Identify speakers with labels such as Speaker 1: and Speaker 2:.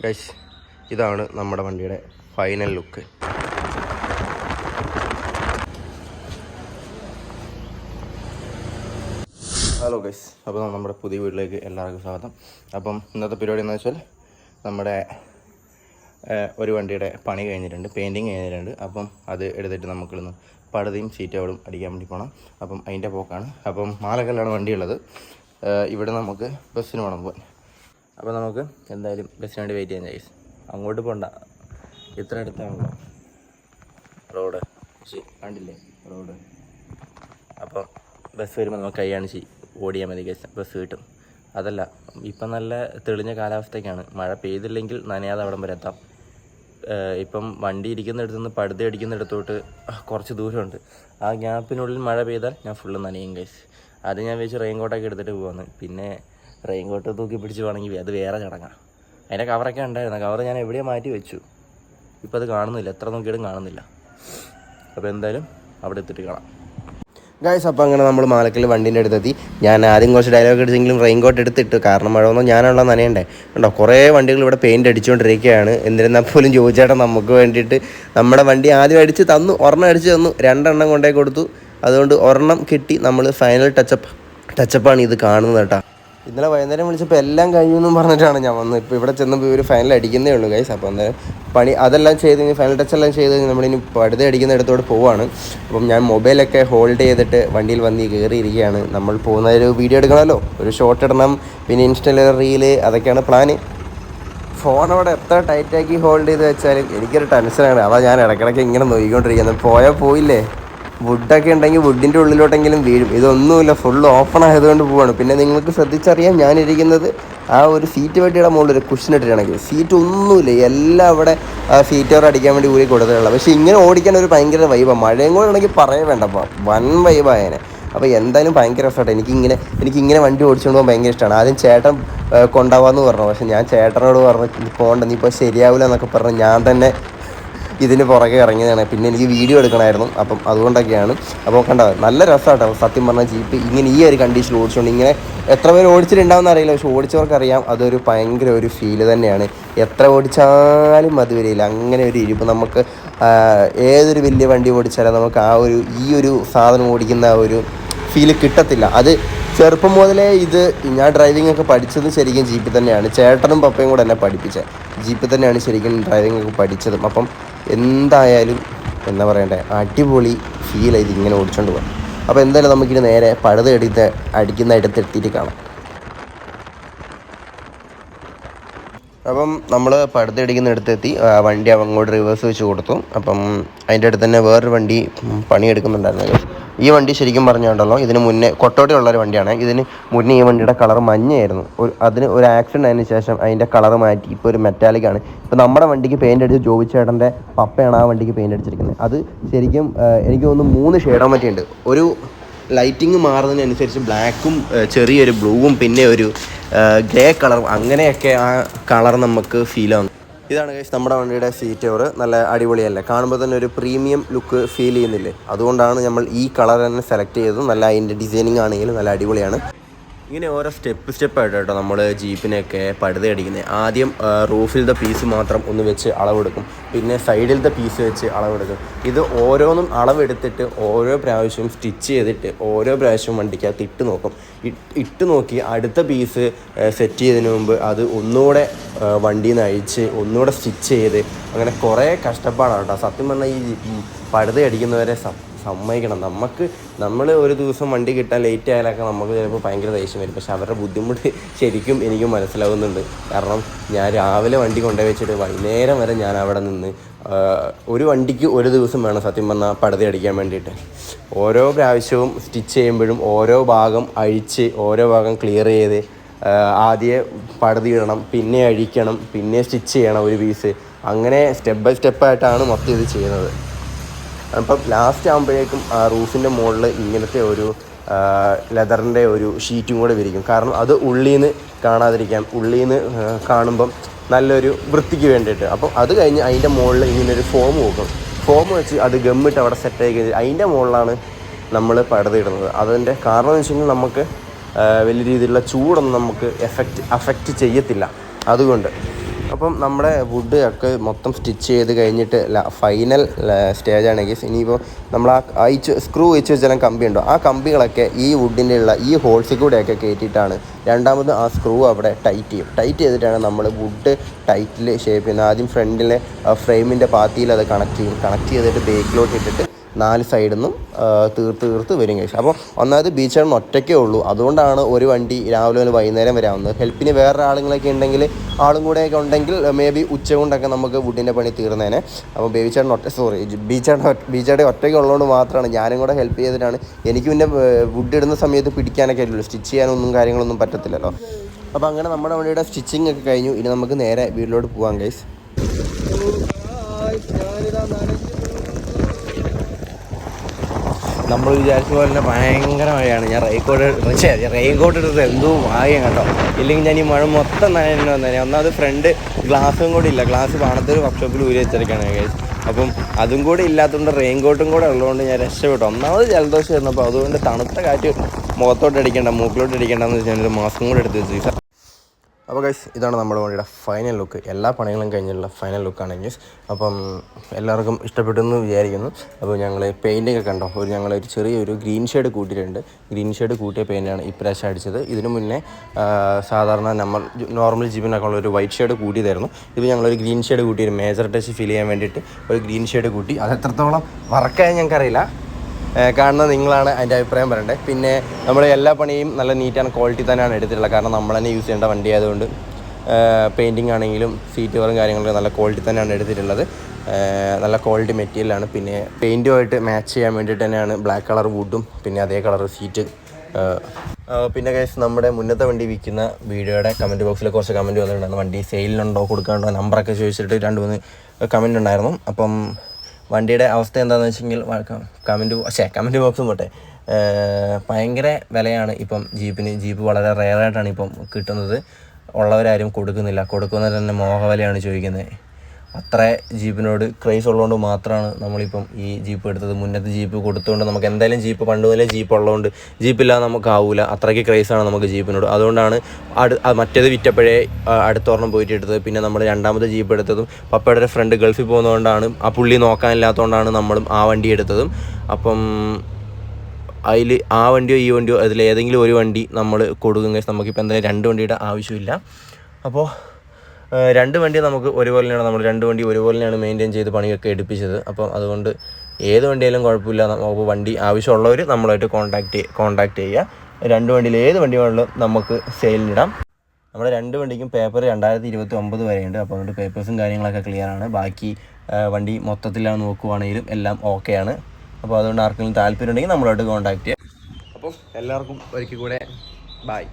Speaker 1: Guys ഇതാണ് നമ്മുടെ വണ്ടിയുടെ ഫൈനൽ ലുക്ക് ഹലോ ഗൈസ് അപ്പോൾ നമ്മുടെ പുതിയ വീട്ടിലേക്ക് എല്ലാവർക്കും സ്വാഗതം. അപ്പം ഇന്നത്തെ പരിപാടി എന്ന് വെച്ചാൽ നമ്മുടെ ഒരു വണ്ടിയുടെ പണി കഴിഞ്ഞിട്ടുണ്ട് പെയിന്റിങ് കഴിഞ്ഞിട്ടുണ്ട്. അപ്പം അത് എടുത്തിട്ട് നമുക്കിന്ന് പടുതയും സീറ്റോടും അടിക്കാൻ വേണ്ടി പോകണം അപ്പം അതിന്റെ പോക്കാണ്. അപ്പം മാലക്കല്ലാണ് വണ്ടിയുള്ളത്. ഇവിടെ നമുക്ക് ബസ്സിന് വേണം പോകാൻ. അപ്പോൾ നമുക്ക് എന്തായാലും ബസ്സിന് വേണ്ടി വെയിറ്റ് ചെയ്യാൻ ഗൈസ് അങ്ങോട്ട് പോണ്ട. ഇത്ര അടുത്താണല്ലോ. റോഡ് കണ്ടില്ലേ? റോഡ് അപ്പോൾ ബസ് വരുമ്പോൾ നമുക്ക് കൈയാണ് ചെയ് ഓടിയാൽ മതി ഗൈസ് ബസ് കിട്ടും. അതല്ല ഇപ്പം നല്ല തെളിഞ്ഞ കാലാവസ്ഥയ്ക്കാണ്. മഴ പെയ്തില്ലെങ്കിൽ നനയാതെ അവിടം വരെ എത്താം. ഇപ്പം വണ്ടി ഇരിക്കുന്നിടത്ത് നിന്ന് പടുതി അടിക്കുന്നിടത്തോട്ട് കുറച്ച് ദൂരമുണ്ട്. ആ ഗ്യാപ്പിനുള്ളിൽ മഴ പെയ്താൽ ഞാൻ ഫുള്ള് നനയും ഗൈസ് അത് ഞാൻ വെച്ച് റെയിൻ കോട്ടൊക്കെ എടുത്തിട്ട് പോകുന്നു പിന്നെ റെയിൻ കോട്ട് തൂക്കി പിടിച്ച് വേണമെങ്കിൽ അത് വേറെ ചടങ്ങാണ് അതിന്റെ കവറൊക്കെ ഉണ്ടായിരുന്നു. കവർ ഞാൻ എവിടെയോ മാറ്റി വെച്ചു. ഇപ്പം അത് കാണുന്നില്ല. എത്ര നോക്കിയിട്ടും കാണുന്നില്ല. അപ്പോൾ എന്തായാലും അവിടെ എത്തിയിട്ട് കാണാം. ഗായ്സ് അപ്പോൾ അങ്ങനെ നമ്മൾ മാലക്കൽ വണ്ടീന്റെ അടുത്തെത്തി. ഞാൻ ആദ്യം കുറച്ച് ഡയലോഗ് അടിച്ചെങ്കിലും റെയിൻ കോട്ട് എടുത്തിട്ട്. കാരണം മഴ ഒന്നും ഞാനുള്ള നനയണ്ടേ. ഉണ്ടോ കുറേ വണ്ടികൾ ഇവിടെ പെയിന്റ് അടിച്ചുകൊണ്ടിരിക്കുകയാണ് എന്നിരുന്നാൽ പോലും ചോദിച്ചേട്ടൻ നമുക്ക് വേണ്ടിയിട്ട് നമ്മുടെ വണ്ടി ആദ്യം അടിച്ച് തന്നു ഒരെണ്ണം അടിച്ച് തന്നു രണ്ടെണ്ണം കൊണ്ടേ കൊടുത്തു. അതുകൊണ്ട് ഒരെണ്ണം കിട്ടി. നമ്മൾ ഫൈനൽ ടച്ചപ്പ് ടച്ചപ്പാണ് ഇത് കാണുന്നത് കേട്ടോ. ഇന്നലെ വൈകുന്നേരം വിളിച്ചപ്പോൾ എല്ലാം കഴിഞ്ഞു എന്നും പറഞ്ഞിട്ടാണ് ഞാൻ വന്നത്. ഇപ്പോൾ ഇവിടെ ചെന്നപ്പോൾ ഇവർ ഫൈനൽ അടിക്കുന്നേ ഉള്ളൂ ഗൈസ് അപ്പോൾ അന്നേരം പണി അതെല്ലാം ചെയ്ത് കഴിഞ്ഞ് ഫൈനൽ ടച്ച് എല്ലാം ചെയ്ത് കഴിഞ്ഞ് നമ്മളിനി പടുത അടിക്കുന്ന ഇടത്തോട്ട് പോവാണ്. അപ്പം ഞാൻ മൊബൈലൊക്കെ ഹോൾഡ് ചെയ്തിട്ട് വണ്ടിയിൽ വന്ന് കയറിയിരിക്കുകയാണ് നമ്മൾ പോകുന്ന ഒരു വീഡിയോ എടുക്കണമല്ലോ. ഒരു ഷോട്ട് ഇടണം പിന്നെ ഇൻസ്റ്റയിൽ റീൽ അതൊക്കെയാണ് പ്ലാന് ഫോൺ അവിടെ എത്ര ടൈറ്റാക്കി ഹോൾഡ് ചെയ്ത് വെച്ചാലും എനിക്കൊരു ടെൻഷനാണ് അതാ ഞാൻ ഇടയ്ക്കിടയ്ക്ക് ഇങ്ങനെ നോക്കിക്കൊണ്ടിരിക്കുന്നത്. പോയാൽ പോയില്ലേ? വുഡൊക്കെ ഉണ്ടെങ്കിൽ വുഡിന്റെ ഉള്ളിലോട്ടെങ്കിലും വീഴും. ഇതൊന്നുമില്ല ഫുൾ ഓപ്പൺ ആയതുകൊണ്ട് പോവാണ്. പിന്നെ നിങ്ങൾക്ക് ശ്രദ്ധിച്ചറിയാം ഞാനിരിക്കുന്നത് ആ ഒരു സീറ്റ് വെട്ടിയുടെ മുകളിൽ ഒരു കുഷൻ ഇട്ടിട്ടാണെങ്കിൽ. സീറ്റ് ഒന്നുമില്ല എല്ലാം അവിടെ സീറ്റോർ അടിക്കാൻ വേണ്ടി കൂടി കൊടുത്തിട്ടുള്ളത് പക്ഷേ ഇങ്ങനെ ഓടിക്കാൻ ഒരു ഭയങ്കര വൈബാണ് മഴയും കൂടെ ഉണ്ടെങ്കിൽ പറയേ വേണ്ട വൻ വൈബായനെ അപ്പോൾ എന്തായാലും ഭയങ്കര രസമായിട്ട് എനിക്കിങ്ങനെ എനിക്കിങ്ങനെ വണ്ടി ഓടിച്ചുകൊണ്ട് പോകാൻ ഭയങ്കര ഇഷ്ടമാണ്. ആദ്യം ചേട്ടൻ കൊണ്ടുപോകാമെന്ന് പറഞ്ഞു. പക്ഷേ ഞാൻ ചേട്ടനോട് പറഞ്ഞു പോകണ്ട നീ ഇപ്പോൾ ശരിയാവില്ല എന്നൊക്കെ പറഞ്ഞ്. ഞാൻ തന്നെ ഇതിന് പുറകെ ഇറങ്ങിയതാണ്. പിന്നെ എനിക്ക് വീഡിയോ എടുക്കണമായിരുന്നു. അപ്പം അതുകൊണ്ടൊക്കെയാണ്. അപ്പോൾ കണ്ടോ നല്ല രസമാട്ടോ സത്യം പറഞ്ഞാൽ ജീപ്പ് ഇങ്ങനെ ഈ ഒരു കണ്ടീഷൻ ഓടിച്ചുകൊണ്ട് ഇങ്ങനെ എത്ര പേര് ഓടിച്ചിട്ടുണ്ടാവും അറിയില്ല പക്ഷെ ഓടിച്ചവർക്കറിയാം അതൊരു ഭയങ്കര ഒരു ഫീൽ തന്നെയാണ്. എത്ര ഓടിച്ചാലും അത് വരില്ല. അങ്ങനെ ഒരു ഇരിപ്പ് നമുക്ക് ഏതൊരു വലിയ വണ്ടി ഓടിച്ചാലും നമുക്ക് ആ ഒരു ഈ ഒരു സാധനം ഓടിക്കുന്ന ആ ഒരു ഫീൽ കിട്ടത്തില്ല. അത് ചെറുപ്പം മുതലേ ഇത് ഞാൻ ഡ്രൈവിംഗ് ഒക്കെ പഠിച്ചത് ശരിക്കും ജീപ്പിൽ തന്നെയാണ്. ചേട്ടനും പപ്പയും കൂടെ എന്നെ പഠിപ്പിച്ചത് ജീപ്പിൽ തന്നെയാണ് ശരിക്കും ഡ്രൈവിംഗ് ഒക്കെ പഠിച്ചതും. അപ്പം എന്തായാലും എന്താ പറയണ്ടേ അടിപൊളി ഫീൽ ആയിട്ട് ഇങ്ങനെ ഓടിച്ചുകൊണ്ട് പോകാം അപ്പോൾ എന്തായാലും നമുക്കിനി നേരെ പഴുത എടുത്ത് അടിക്കുന്ന ഇടത്തെത്തിയിട്ട് കാണാം. അപ്പം നമ്മൾ പടുത്ത അടിക്കുന്നിടത്തെത്തി ആ, വണ്ടി അങ്ങോട്ട് റിവേഴ്സ് വെച്ച് കൊടുത്തു. അപ്പം അതിന്റെ അടുത്ത് തന്നെ വേറൊരു വണ്ടി പണിയെടുക്കുന്നുണ്ടായിരുന്നു. ഈ വണ്ടി ശരിക്കും പറഞ്ഞുണ്ടല്ലോ ഇതിന് മുന്നേ കൊട്ടോട്ടിയുള്ളൊരു വണ്ടിയാണ്. ഇതിന് മുന്നേ ഈ വണ്ടിയുടെ കളർ മഞ്ഞയായിരുന്നു. ഒരു അതിന് ഒരു ആക്സിഡന്റ് ആയതിനു ശേഷം അതിന്റെ കളർ മാറ്റി ഇപ്പോൾ ഒരു മെറ്റാലിക് ആണ്. ഇപ്പോൾ നമ്മുടെ വണ്ടിക്ക് പെയിന്റ് അടിച്ച് ജോബി പപ്പയാണ് ആ വണ്ടിക്ക് പെയിന്റ് അടിച്ചിരിക്കുന്നത്. അത് ശരിക്കും എനിക്ക് തോന്നുന്നു മൂന്ന് ഷെയ്ഡോ മറ്റുണ്ട് ഒരു ലൈറ്റിങ് മാറുന്നതിനനുസരിച്ച് ബ്ലാക്കും ചെറിയൊരു ബ്ലൂവും പിന്നെ ഒരു ഗ്രേ കളറും അങ്ങനെയൊക്കെ ആ കളർ നമുക്ക് ഫീൽ ആവുന്നു. ഇതാണ് ഗൈസ് നമ്മുടെ വണ്ടിയുടെ സീറ്റ് ഓവർ നല്ല അടിപൊളിയല്ലേ? കാണുമ്പോൾ തന്നെ ഒരു പ്രീമിയം ലുക്ക് ഫീൽ ചെയ്യുന്നില്ലേ? അതുകൊണ്ടാണ് നമ്മൾ ഈ കളർ തന്നെ സെലക്ട് ചെയ്തത് നല്ല അതിന്റെ ഡിസൈനിങ് ആണെങ്കിലും നല്ല അടിപൊളിയാണ്. ഇങ്ങനെ ഓരോ സ്റ്റെപ്പ് സ്റ്റെപ്പായിട്ട് കേട്ടോ നമ്മൾ ജീപ്പിനെയൊക്കെ പഴുതി അടിക്കുന്നത്. ആദ്യം റൂഫിലത്തെ പീസ് മാത്രം ഒന്ന് വെച്ച് അളവെടുക്കും. പിന്നെ സൈഡിലത്തെ പീസ് വെച്ച് അളവെടുക്കും. ഇത് ഓരോന്നും അളവെടുത്തിട്ട് ഓരോ പ്രാവശ്യവും സ്റ്റിച്ച് ചെയ്തിട്ട് ഓരോ പ്രാവശ്യവും വണ്ടിക്കകത്ത് ഇട്ട് നോക്കും. ഇട്ട് നോക്കി അടുത്ത പീസ് സെറ്റ് ചെയ്തതിന് മുമ്പ് അത് ഒന്നുകൂടെ വണ്ടിയിൽ നിന്ന് അഴിച്ച് ഒന്നുകൂടെ സ്റ്റിച്ച് ചെയ്ത് അങ്ങനെ കുറേ കഷ്ടപ്പാടാണ് കേട്ടോ. സത്യം പറഞ്ഞാൽ ഈ പഴുതി പടുത അടിക്കുന്നവരെ സ സമ്മതിക്കണം. നമുക്ക് നമ്മൾ ഒരു ദിവസം വണ്ടി കിട്ടാൻ ലേറ്റ് ആയാലൊക്കെ നമുക്ക് ചിലപ്പോൾ ഭയങ്കര ദേഷ്യം വരും. പക്ഷെ അവരുടെ ബുദ്ധിമുട്ട് ശരിക്കും എനിക്ക് മനസ്സിലാവുന്നുണ്ട്. കാരണം ഞാൻ രാവിലെ വണ്ടി കൊണ്ടുപോയി വെച്ചിട്ട് വൈകുന്നേരം വരെ ഞാൻ അവിടെ നിന്ന് ഒരു വണ്ടിക്ക് ഒരു ദിവസം വേണം സത്യം പറഞ്ഞാൽ പടുതി അടിക്കാൻ വേണ്ടിയിട്ട്. ഓരോ പ്രാവശ്യവും സ്റ്റിച്ച് ചെയ്യുമ്പോഴും ഓരോ ഭാഗം അഴിച്ച് ഓരോ ഭാഗം ക്ലിയർ ചെയ്ത് ആദ്യം പടുതി ഇടണം പിന്നെ അഴിക്കണം പിന്നെ സ്റ്റിച്ച് ചെയ്യണം ഒരു പീസ് അങ്ങനെ സ്റ്റെപ്പ് ബൈ സ്റ്റെപ്പായിട്ടാണ് മൊത്തം ഇത് ചെയ്യുന്നത്. അപ്പം ലാസ്റ്റ് ആകുമ്പോഴേക്കും ആ റൂഫിന്റെ മുകളിൽ ഇങ്ങനത്തെ ഒരു ലെതറിന്റെ ഒരു ഷീറ്റും കൂടെ വിരിക്കും. കാരണം അത് ഉള്ളിൽ നിന്ന് കാണാതിരിക്കാം ഉള്ളിൽ നിന്ന് കാണുമ്പം നല്ലൊരു വൃത്തിക്ക് വേണ്ടിയിട്ട്. അപ്പം അത് കഴിഞ്ഞ് അതിന്റെ മുകളിൽ ഇങ്ങനൊരു ഫോം വെക്കും. ഫോം വെച്ച് അത് ഗമ്മിട്ട് അവിടെ സെറ്റ് ആയി കഴിഞ്ഞാൽ അതിന്റെ മുകളിലാണ് നമ്മൾ പടുതിടുന്നത് അതിന്റെ കാരണം എന്ന് വെച്ച് കഴിഞ്ഞാൽ നമുക്ക് വലിയ രീതിയിലുള്ള ചൂടൊന്നും നമുക്ക് എഫക്റ്റ് അഫക്റ്റ് ചെയ്യത്തില്ല. അതുകൊണ്ട് അപ്പം നമ്മുടെ വുഡ് ഒക്കെ മൊത്തം സ്റ്റിച്ച് ചെയ്ത് കഴിഞ്ഞിട്ട് ഫൈനൽ സ്റ്റേജ് ആണെങ്കിൽ ഇനിയിപ്പോൾ നമ്മൾ ആ അയച്ച് സ്ക്രൂ വെച്ച് വെച്ചാലും കമ്പി ഉണ്ടോ? ആ കമ്പികളൊക്കെ ഈ വുഡിന്റെ ഉള്ള ഈ ഹോൾസിൽ കൂടെയൊക്കെ കയറ്റിയിട്ടാണ് രണ്ടാമത് ആ സ്ക്രൂ അവിടെ ടൈറ്റ് ചെയ്യും. ടൈറ്റ് ചെയ്തിട്ടാണ് നമ്മൾ വുഡ് ടൈറ്റിൽ ഷേപ്പ് ചെയ്യുന്നത്. ആദ്യം ഫ്രണ്ടിലെ ഫ്രെയിമിന്റെ പാത്തിയിൽ അത് കണക്ട് ചെയ്യും. കണക്ട് ചെയ്തിട്ട് ബേക്കിലോട്ട് ഇട്ടിട്ട് നാല് സൈഡിൽ നിന്നും തീർത്ത് തീർത്ത് വരും കഴിച്ചു അപ്പോൾ ഒന്നാമത് ബീച്ച് ആണ് ഒറ്റയ്ക്കേ ഉള്ളൂ. അതുകൊണ്ടാണ് ഒരു വണ്ടി രാവിലെ മുതൽ വൈകുന്നേരം വരാവുന്നത് ഹെൽപ്പിന് വേറെ ആളുകളൊക്കെ ഉണ്ടെങ്കിൽ ആളും കൂടെയൊക്കെ ഉണ്ടെങ്കിൽ മേ ബി ഉച്ച കൊണ്ടൊക്കെ നമുക്ക് വുഡിന്റെ പണി തീർന്നേനെ. അപ്പോൾ ബേബി ചേട്ടൻ ഒറ്റ സോറി ബീച്ച് ആണ് ബീച്ച് ആടെ ഒറ്റയ്ക്ക് ഉള്ളതുകൊണ്ട് മാത്രമാണ് ഞാനും കൂടെ ഹെൽപ്പ് ചെയ്തിട്ടാണ്. എനിക്ക് പിന്നെ വുഡ് ഇടുന്ന സമയത്ത് പിടിക്കാനൊക്കെ ഉള്ളൂ സ്റ്റിച്ച് ചെയ്യാനൊന്നും കാര്യങ്ങളൊന്നും പറ്റത്തില്ലല്ലോ. അപ്പോൾ അങ്ങനെ നമ്മുടെ വണ്ടിയുടെ സ്റ്റിച്ചിങ് ഒക്കെ കഴിഞ്ഞു. ഇനി നമുക്ക് നേരെ വീട്ടിലോട്ട് പോകാം ഗൈസ് നമ്മൾ വിചാരിച്ച പോലെ തന്നെ ഭയങ്കര മഴയാണ്. ഞാൻ റെയിൻകോട്ട് റെയിൻകോട്ട് എടുത്തത് എന്തോ ഭാഗ്യം കേട്ടോ. ഇല്ലെങ്കിൽ ഞാൻ ഈ മഴ മൊത്തം നനഞ്ഞു വന്നേ ഒന്നാമത് ഫ്രണ്ട് ഗ്ലാസും കൂടി ഇല്ല. ഗ്ലാസ് പാണത്തൊരു വർക്ക്ഷോപ്പിൽ ഊരി വെച്ചിരിക്കുകയാണ് guys. അപ്പം അതും കൂടി ഇല്ലാത്തതുകൊണ്ട് റെയിൻകോട്ടും കൂടെ ഉള്ളതുകൊണ്ട് ഞാൻ രക്ഷപ്പെട്ടു. ഒന്നാമത് ജലദോഷം ഇരുന്നപ്പോൾ അതുകൊണ്ട് തണുത്ത കാറ്റ് മുഖത്തോട്ട് അടിക്കേണ്ട മൂക്കിലോട്ട് അടിക്കേണ്ടെന്ന് വെച്ചാൽ ഒരു മാസ്കും കൂടെ എടുത്ത് വെച്ചു. അപ്പോൾ ഗൈസ് ഇതാണ് നമ്മുടെ വണ്ടിയുടെ ഫൈനൽ ലുക്ക് എല്ലാ പണികളും കഴിഞ്ഞുള്ള ഫൈനൽ ലുക്കാണ് ഗൈസ് അപ്പം എല്ലാവർക്കും ഇഷ്ടപ്പെട്ടു എന്ന് വിചാരിക്കുന്നു. അപ്പോൾ ഞങ്ങൾ പെയിന്റിംഗ് ഒക്കെ കണ്ടോ? ഒരു ഞങ്ങൾ ഒരു ചെറിയൊരു ഗ്രീൻ ഷെയ്ഡ് കൂട്ടിയിട്ടുണ്ട്. ഗ്രീൻ ഷെയ്ഡ് കൂട്ടിയ പെയിന്റാണ് ഇപ്രാവശ്യം അടിച്ചത്. ഇതിനു മുന്നേ സാധാരണ നമ്മൾ നോർമൽ ജീവനൊക്കെ ഉള്ള ഒരു വൈറ്റ് ഷെയ്ഡ് കൂട്ടിയതായിരുന്നു. ഇപ്പോൾ ഞങ്ങളൊരു ഗ്രീൻ ഷെയ്ഡ് കൂട്ടി ഒരു മേജർ ടച്ച് ഫീൽ ചെയ്യാൻ വേണ്ടിയിട്ട് ഒരു ഗ്രീൻ ഷെയ്ഡ് കൂട്ടി. അത് എത്രത്തോളം വർക്കായി ഞങ്ങൾക്കറിയില്ല. കാണുന്ന നിങ്ങളാണ് അതിന്റെ അഭിപ്രായം പറയേണ്ടത്. പിന്നെ നമ്മൾ എല്ലാ പണിയും നല്ല നീറ്റാണ് ക്വാളിറ്റി തന്നെയാണ് എടുത്തിട്ടുള്ളത്. കാരണം നമ്മൾ തന്നെ യൂസ് ചെയ്യേണ്ട വണ്ടി ആയതുകൊണ്ട് പെയിന്റിങ് ആണെങ്കിലും സീറ്റ് കവറും കാര്യങ്ങളൊക്കെ നല്ല ക്വാളിറ്റി തന്നെയാണ് എടുത്തിട്ടുള്ളത്. നല്ല ക്വാളിറ്റി മെറ്റീരിയലാണ് പിന്നെ പെയിന്റുമായിട്ട് മാച്ച് ചെയ്യാൻ വേണ്ടിയിട്ട് തന്നെയാണ് ബ്ലാക്ക് കളർ വുഡും പിന്നെ അതേ കളർ സീറ്റ് പിന്നെ കേസ് നമ്മുടെ മുന്നത്തെ വണ്ടി വിൽക്കുന്ന വീഡിയോയുടെ കമന്റ് ബോക്സിൽ കുറച്ച് കമന്റ് വന്നിട്ടുണ്ടായിരുന്നു. വണ്ടി സെയിലിനുണ്ടോ കൊടുക്കാനുണ്ടോ നമ്പറൊക്കെ ചോദിച്ചിട്ട് രണ്ട് മൂന്ന് കമന്റ് ഉണ്ടായിരുന്നു. അപ്പം വണ്ടിയുടെ അവസ്ഥ എന്താണെന്ന് വെച്ചെങ്കിൽ കമന്റ് പക്ഷേ കമന്റ് ബോക്സും പോട്ടെ. ഭയങ്കര വിലയാണ് ഇപ്പം ജീപ്പിന്. ജീപ്പ് വളരെ റെയറായിട്ടാണ് ഇപ്പം കിട്ടുന്നത്. ഉള്ളവരാരും കൊടുക്കുന്നില്ല. കൊടുക്കുന്നവർ തന്നെ മോഹവിലയാണ് ചോദിക്കുന്നത്. അത്ര ജീപ്പിനോട് ക്രൈസ് ഉള്ളതുകൊണ്ട് മാത്രമാണ് നമ്മളിപ്പം ഈ ജീപ്പ് എടുത്തത്. മുന്നത്തെ ജീപ്പ് കൊടുത്തുകൊണ്ട് നമുക്ക് എന്തായാലും ജീപ്പ് പണ്ട് മുതലേ ജീപ്പ് ഉള്ളതുകൊണ്ട് ജീപ്പില്ലാതെ നമുക്ക് ആവില്ല അത്രയ്ക്ക് ക്രൈസാണ് നമുക്ക് ജീപ്പിനോട്. അതുകൊണ്ടാണ് അടു മറ്റേത് വിറ്റപ്പോഴേ ആ, അടുത്തൊരെണ്ണം പോയിട്ട് എടുത്തത്. പിന്നെ നമ്മൾ രണ്ടാമത്തെ ജീപ്പ് എടുത്തതും പപ്പയുടെ ഫ്രണ്ട് ഗൾഫിൽ പോകുന്നതുകൊണ്ടാണ് ആ പുള്ളി നോക്കാനില്ലാത്തതുകൊണ്ടാണ് നമ്മളും ആ വണ്ടി എടുത്തതും. അപ്പം അതിൽ ആ വണ്ടിയോ ഈ വണ്ടിയോ അതിൽ ഏതെങ്കിലും ഒരു വണ്ടി നമ്മൾ കൊടുക്കും. നമുക്കിപ്പോൾ എന്തായാലും രണ്ട് വണ്ടിയുടെ ആവശ്യമില്ല. അപ്പോൾ രണ്ട് വണ്ടി നമുക്ക് ഒരുപോലെയാണ്. നമ്മൾ രണ്ട് വണ്ടി ഒരുപോലെയാണ് മെയിന്റെയിൻ ചെയ്ത് പണിയൊക്കെ എടുപ്പിച്ചത്. അപ്പം അതുകൊണ്ട് ഏത് വണ്ടിയായാലും കുഴപ്പമില്ല. നമുക്ക് വണ്ടി ആവശ്യമുള്ളവർ നമ്മളായിട്ട് കോൺടാക്ട് കോൺടാക്ട് ചെയ്യുക. രണ്ട് വണ്ടിയിൽ ഏത് വണ്ടി വേണമെങ്കിലും നമുക്ക് സെയിലിനിടാം നമ്മുടെ രണ്ട് വണ്ടിക്കും പേപ്പർ രണ്ടായിരത്തി ഇരുപത്തി ഒമ്പത് വരെയുണ്ട്. അപ്പോൾ അതുകൊണ്ട് പേപ്പേഴ്സും കാര്യങ്ങളൊക്കെ ക്ലിയർ ആണ്. ബാക്കി വണ്ടി മൊത്തത്തിലാണ് നോക്കുവാണെങ്കിലും എല്ലാം ഓക്കെയാണ് അപ്പോൾ അതുകൊണ്ട് ആർക്കെങ്കിലും താല്പര്യം ഉണ്ടെങ്കിൽ നമ്മളോട് കോൺടാക്ട് ചെയ്യാം. അപ്പം എല്ലാവർക്കും ഒരിക്കൽ കൂടെ ബായ്